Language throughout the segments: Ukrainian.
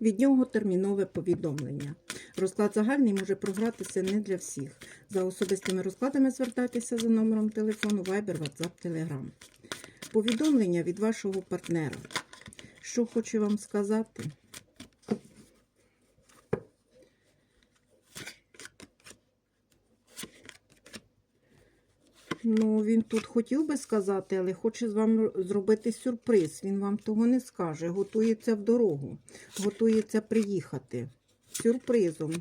Від нього термінове повідомлення. Розклад загальний може програтися не для всіх. За особистими розкладами звертайтеся за номером телефону Viber, WhatsApp, Telegram. Повідомлення від вашого партнера. Що хочу вам сказати? Ну, він тут хотів би сказати, але хоче з вами зробити сюрприз. Він вам того не скаже. Готується в дорогу, готується приїхати. Сюрпризом.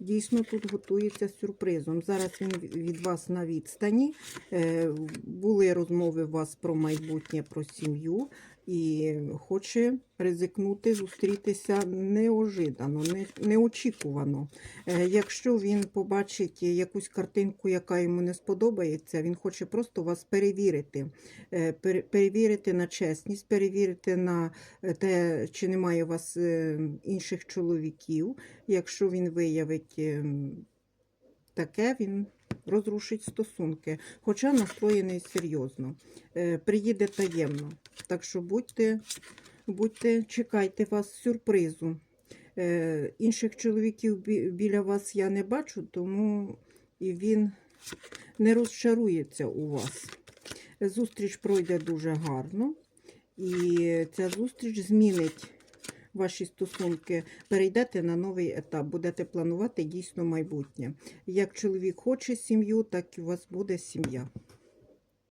Дійсно, тут готується сюрпризом. Зараз він від вас на відстані. Е, Були розмови у вас про майбутнє, про сім'ю. І хоче ризикнути, зустрітися неожидано, неочікувано. Е, Якщо він побачить якусь картинку, яка йому не сподобається, він хоче просто вас перевірити. Е, Перевірити на чесність, перевірити на е, те, чи немає у вас інших чоловіків. Якщо він виявить е, таке, він розрушить стосунки, хоча настроєний серйозно. Е, Приїде таємно. Так що будьте, будьте, чекайте вас сюрпризу. Е, інших чоловіків біля вас я не бачу, тому і він не розчарується у вас. Зустріч пройде дуже гарно, і ця зустріч змінить ваші стосунки. Перейдете на новий етап, будете планувати дійсно майбутнє. Як чоловік хоче сім'ю, так і у вас буде сім'я.